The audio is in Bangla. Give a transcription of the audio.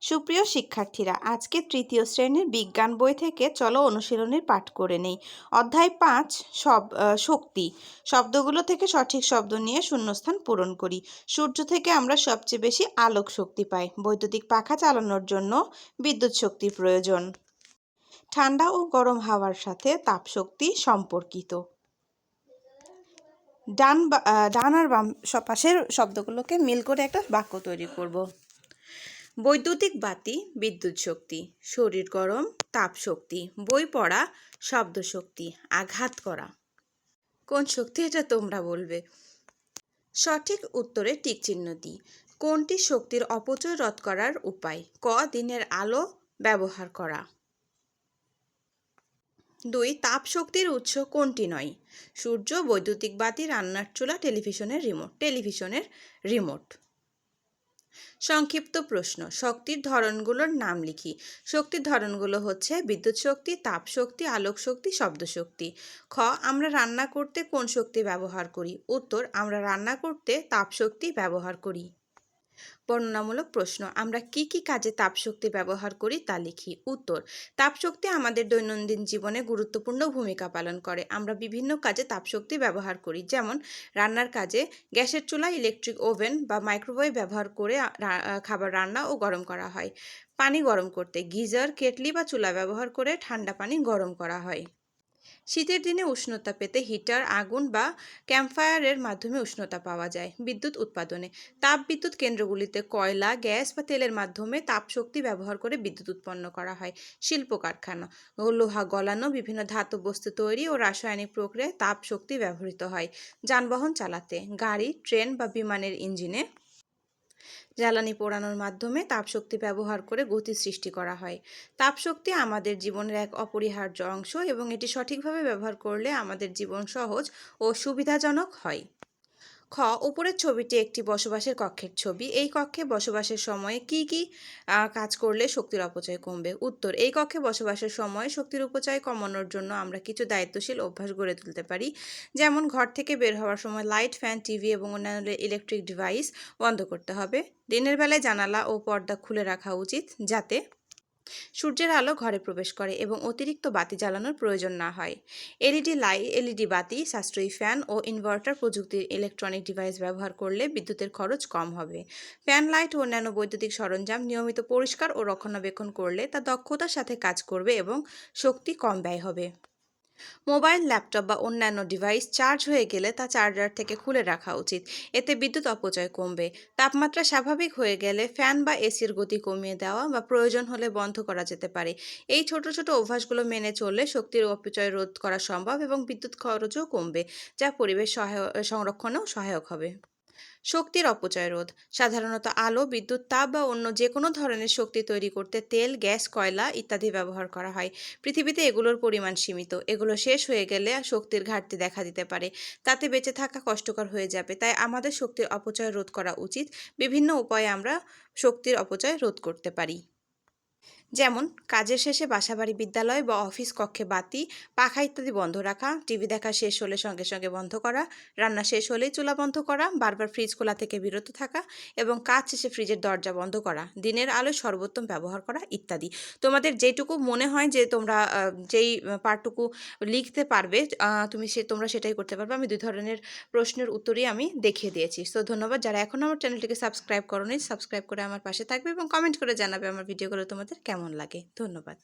সুপ্রিয় শিক্ষার্থীরা, আজকে তৃতীয় শ্রেণির বিজ্ঞান বই থেকে চলো অনুশীলনীর পাঠ করে নেই। অধ্যায় পাঁচ, সব শক্তি। শব্দগুলো থেকে সঠিক শব্দ নিয়ে শূন্যস্থান পূরণ করি। সূর্য থেকে আমরা সবচেয়ে বেশি আলোক শক্তি পাই। বৈদ্যুতিক পাখা চালানোর জন্য বিদ্যুৎ শক্তির প্রয়োজন। ঠান্ডা ও গরম হাওয়ার সাথে তাপশক্তি সম্পর্কিত। ডান ডান আর বাম স- পাশের শব্দগুলোকে মিল করে একটা বাক্য তৈরি করব। বৈদ্যুতিক বাতি, বিদ্যুৎ শক্তি, শরীর গরম, তাপ শক্তি, বই পড়া, শব্দ শক্তি, আঘাত করা। কোন শক্তি এটা তোমরা বলবে? সঠিক উত্তরে টিক চিহ্ন দিই। কোনটি শক্তির অপচয় রদ করার উপায়? ক, দিনের আলো ব্যবহার করা। দুই, তাপ শক্তির উৎস কোনটি নয়? সূর্য বৈদ্যুতিক বাতি রান্নার চুলা, টেলিভিশনের রিমোট। টেলিভিশনের রিমোট। সংক্ষিপ্ত প্রশ্ন, শক্তির ধরনগুলোর নাম লিখি। শক্তির ধরনগুলো হচ্ছে বিদ্যুৎ শক্তি, তাপ শক্তি, আলোক শক্তি, শব্দ শক্তি। খ, আমরা রান্না করতে কোন শক্তি ব্যবহার করি? উত্তর, আমরা রান্না করতে তাপ শক্তি ব্যবহার করি। বর্ণনামূলক প্রশ্ন। আমরা কি কি কাজে তাপশক্তি ব্যবহার করি তা লিখি। উত্তর, তাপশক্তি আমাদের দৈনন্দিন জীবনে গুরুত্বপূর্ণ ভূমিকা পালন করে। আমরা বিভিন্ন কাজে তাপশক্তি ব্যবহার করি, যেমন রান্নার কাজে গ্যাসের চুলা ইলেকট্রিক ওভেন বা মাইক্রোওয়েভ ব্যবহার করে খাবার রান্না ও গরম করা হয়। পানি গরম করতে গিজার, কেটলি বা চুলা ব্যবহার করে ঠান্ডা পানি গরম করা হয়। শীতের দিনে উষ্ণতা পেতে হিটার, আগুন বা ক্যাম্পফায়ারের মাধ্যমে উষ্ণতা পাওয়া যায় বিদ্যুৎ উৎপাদনে। তাপ বিদ্যুৎ কেন্দ্রগুলিতে কয়লা, গ্যাস বা তেলের মাধ্যমে তাপশক্তি ব্যবহার করে বিদ্যুৎ উৎপন্ন করা হয়। শিল্প কারখানা, লোহা গলানো, বিভিন্ন ধাতব বস্তু তৈরি ও রাসায়নিক প্রক্রিয়ায় তাপ শক্তি ব্যবহৃত হয়। যানবাহন চালাতে গাড়ি, ট্রেন বা বিমানের ইঞ্জিনে জ্বালানি পোড়ানোর মাধ্যমে তাপশক্তি ব্যবহার করে গতি সৃষ্টি করা হয়। তাপশক্তি আমাদের জীবনের এক অপরিহার্য অংশ এবং এটি সঠিকভাবে ব্যবহার করলে আমাদের জীবন সহজ ও সুবিধাজনক হয়। খ, উপরের ছবিটি একটি বসবাসের কক্ষের ছবি। এই কক্ষে বসবাসের সময়ে কি কি কাজ করলে শক্তির অপচয় কমবে? উত্তর, এই কক্ষে বসবাসের সময় শক্তির উপচয় কমানোর জন্য আমরা কিছু দায়িত্বশীল অভ্যাস গড়ে তুলতে পারি। যেমন ঘর থেকে বের হওয়ার সময় লাইট, ফ্যান, টিভি এবং অন্যান্য ইলেকট্রিক ডিভাইস বন্ধ করতে হবে। দিনের বেলায় জানালা ও পর্দা খুলে রাখা উচিত যাতে সূর্যের আলো ঘরে প্রবেশ করে এবং অতিরিক্ত বাতি জ্বালানোর প্রয়োজন না হয়। এলইডি লাই এলইডি বাতি, সাশ্রয়ী ফ্যান ও ইনভার্টার প্রযুক্তির ইলেকট্রনিক ডিভাইস ব্যবহার করলে বিদ্যুতের খরচ কম হবে। ফ্যান লাইট ও অন্যান্য বৈদ্যুতিক সরঞ্জাম নিয়মিত পরিষ্কার ও রক্ষণাবেক্ষণ করলে তা দক্ষতার সাথে কাজ করবে এবং শক্তি কম ব্যয় হবে। মোবাইল, ল্যাপটপ বা অন্যান্য ডিভাইস চার্জ হয়ে গেলে তা চার্জার থেকে খুলে রাখা উচিত। এতে বিদ্যুৎ অপচয় কমবে। তাপমাত্রা স্বাভাবিক হয়ে গেলে ফ্যান বা এসির গতি কমিয়ে দেওয়া বা প্রয়োজন হলে বন্ধ করা যেতে পারে। এই ছোট ছোট অভ্যাসগুলো মেনে চললে শক্তির অপচয় রোধ করা সম্ভব এবং বিদ্যুৎ খরচও কমবে, যা পরিবেশ সহায়, সংরক্ষণেও সহায়ক হবে। শক্তির অপচয় রোধ। সাধারণত আলো, বিদ্যুৎ, তাপ বা অন্য যে কোনো ধরনের শক্তি তৈরি করতে তেল, গ্যাস, কয়লা ইত্যাদি ব্যবহার করা হয়। পৃথিবীতে এগুলোর পরিমাণ সীমিত। এগুলো শেষ হয়ে গেলে শক্তির ঘাটতি দেখা দিতে পারে। তাতে বেঁচে থাকা কষ্টকর হয়ে যাবে। তাই আমাদের শক্তির অপচয় রোধ করা উচিত। বিভিন্ন উপায়ে আমরা শক্তির অপচয় রোধ করতে পারি। যেমন, কাজের শেষে বাসাবাড়ি বিদ্যালয় বা অফিস কক্ষে বাতি, পাখা ইত্যাদি বন্ধ রাখা, টিভি দেখা শেষ হলে সঙ্গে সঙ্গে বন্ধ করা, রান্না শেষ হলেই চুলা বন্ধ করা, বারবার ফ্রিজ খোলা থেকে বিরত থাকা এবং কাজ শেষে ফ্রিজের দরজা বন্ধ করা, দিনের আলো সর্বোত্তম ব্যবহার করা ইত্যাদি। তোমাদের যেটুকু মনে হয় যে তোমরা যেই পার্টটুকু লিখতে পারবে তুমি সে, তোমরা সেটাই করতে পারবে, আমি দুই ধরনের প্রশ্নের উত্তরই আমি দেখিয়ে দিয়েছি। তো ধন্যবাদ, যারা এখন আমার চ্যানেলটিকে সাবস্ক্রাইব করোনি, সাবস্ক্রাইব করে আমার পাশে থাকবে এবং কমেন্ট করে জানাবে আমার ভিডিওগুলো তোমাদের কেমন লাগে? ধন্যবাদ।